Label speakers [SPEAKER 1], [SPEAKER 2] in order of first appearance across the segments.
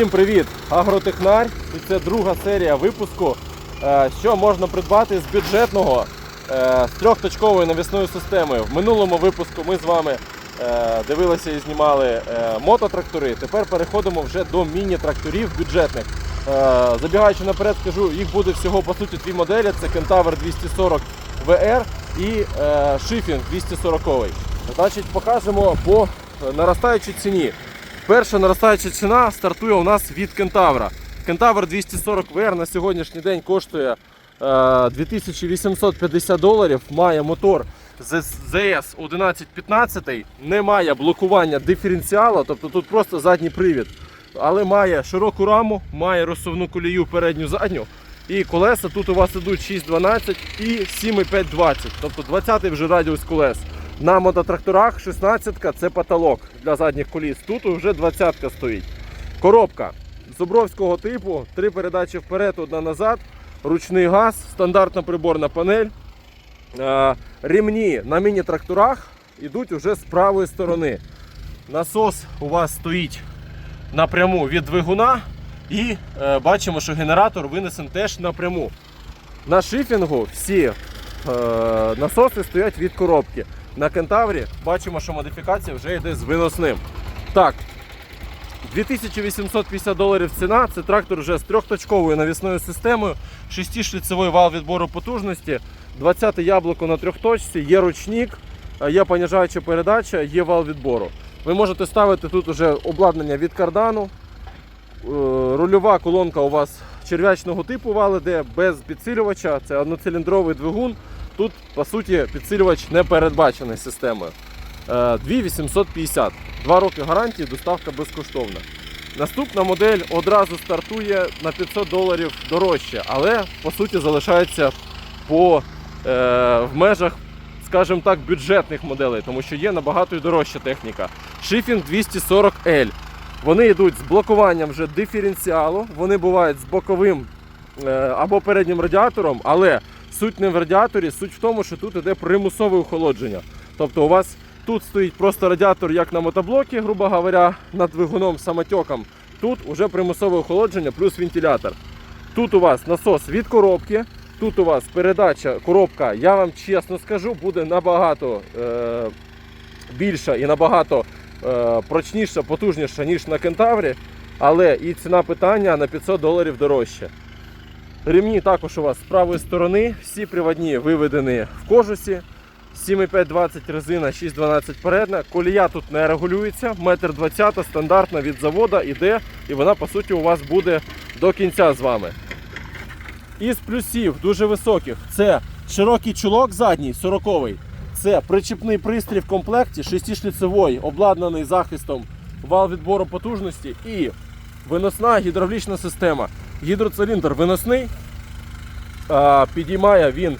[SPEAKER 1] Всім привіт! Агротехнар. І це друга серія випуску, е, що можна придбати з бюджетного е, з трьохточковою навісною системою. В минулому випуску ми з вами е, дивилися і знімали мототрактори. Тепер переходимо вже до міні-тракторів бюджетних. Забігаючи наперед, скажу, їх буде всього по суті дві моделі: це Кентавр 240 VR і Шифінг 240. Значить, покажемо по наростаючій ціні. Перша наростаюча ціна стартує у нас від Кентавра. Кентавр 240 VR на сьогоднішній день коштує е, 2850 доларів. Має мотор ZS 1115, немає блокування диференціалу, тобто тут просто задній привід. Але має широку раму, має розсувну колію передню задню. І колеса тут у вас ідуть 6,12 і 7,520, тобто 20 вже радіус колес. На мототракторах 16 це потолок для задніх коліс. Тут вже 20 стоїть. Коробка зубровського типу, три передачі вперед, одна назад, ручний газ, стандартна приборна панель. Е, Ремні на міні-тракторах йдуть вже з правої сторони. Насос у вас стоїть напряму від двигуна. І е, бачимо, що генератор винесен теж напряму. На шифінгу всі е, насоси стоять від коробки. На кентаврі бачимо, що модифікація вже йде з виносним. Так, 2850 доларів ціна. Це трактор вже з трьохточковою навісною системою, 6-шліцевий вал відбору потужності, 20 яблуко на трьохточці, є ручник, е, є понижаюча передача, є вал відбору. Ви можете ставити тут уже обладнання від кардану. Е, Рульова колонка у вас черв'ячного типу вал іде, без підсилювача. Це одноциліндровий двигун. Тут, по суті, підсилювач не передбачений системою. Е, 2850. Два роки гарантії, доставка безкоштовна. Наступна модель одразу стартує на 500 доларів дорожче, але по суті залишається по, е, в межах, скажімо так, бюджетних моделей, тому що є набагато і дорожча техніка. Шифінг 240L. Вони йдуть з блокуванням вже диференціалу, вони бувають з боковим е, або переднім радіатором, але суть не в радіаторі, суть в тому, що тут іде примусове охолодження. Тобто у вас тут стоїть просто радіатор, як на мотоблокі, грубо говоря, над двигуном самотеком. Тут вже примусове охолодження плюс вентилятор. Тут у вас насос від коробки, тут у вас передача, коробка, я вам чесно скажу, буде набагато е, більша і набагато е, прочніша, потужніша, ніж на кентаврі. Але і ціна питання на 500 доларів дорожче. Ремні також у вас з правої сторони, всі приводні виведені в кожусі. 7,520 резина, 6,12 передна. Колія тут не регулюється, 1,20 м стандартна від завода іде, і вона по суті у вас буде до кінця з вами. Із плюсів дуже високих це широкий чулок задній, 40-й. Це причіпний пристрій в комплекті, 6-шліцевий, обладнаний захистом вал відбору потужності і виносна гідравлічна система. Гідроциліндр виносний, підіймає він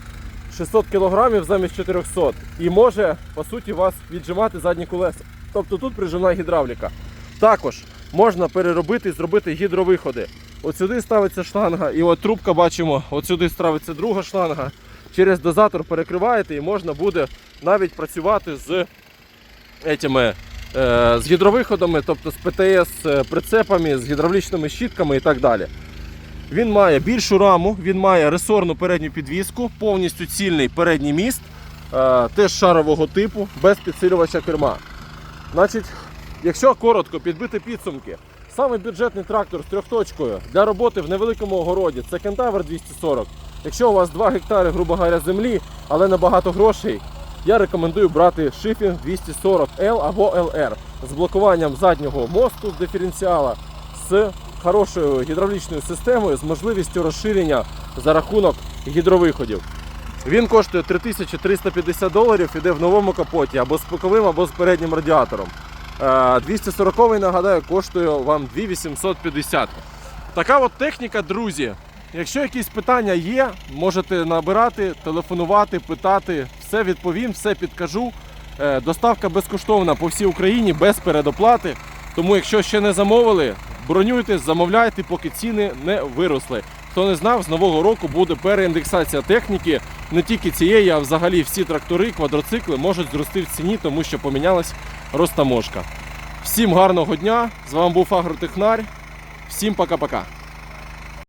[SPEAKER 1] 600 кг замість 400 і може по суті вас віджимати задні колеса. Тобто тут прижимна гідравліка. Також можна переробити і зробити гідровиходи. От сюди ставиться шланга, і от трубка бачимо, от сюди ставиться друга шланга. Через дозатор перекриваєте і можна буде навіть працювати з етими, е, з гідровиходами, тобто з ПТС е, прицепами, з гідравлічними щітками і так далі. Він має більшу раму, він має ресорну передню підвіску, повністю цільний передній міст, е, теж шарового типу, без підсилювача керма. Значить, якщо коротко підбити підсумки, саме бюджетний трактор з трьохточкою для роботи в невеликому огороді це Кентавр 240. Якщо у вас 2 гектари, грубо говоря, землі, але небагато грошей, я рекомендую брати Шифінг 240L або LR з блокуванням заднього мосту з диференціала, з хорошою гідравлічною системою, з можливістю розширення за рахунок гідровиходів. Він коштує 3350 доларів, іде в новому капоті або з боковим, або з переднім радіатором. Е, 240 нагадаю, коштує вам 2850. Така от техніка, друзі. Якщо якісь питання є, можете набирати, телефонувати, питати, все відповім, все підкажу. Е, Доставка безкоштовна по всій Україні без передоплати. Тому, якщо ще не замовили, бронюйте, замовляйте, поки ціни не виросли. Хто не знав, з нового року буде переіндексація техніки. Не тільки цієї, а взагалі всі трактори, квадроцикли можуть зрости в ціні, тому що помінялась розтаможка. Всім гарного дня! З вами був Агротехнар. Всім пока-пока.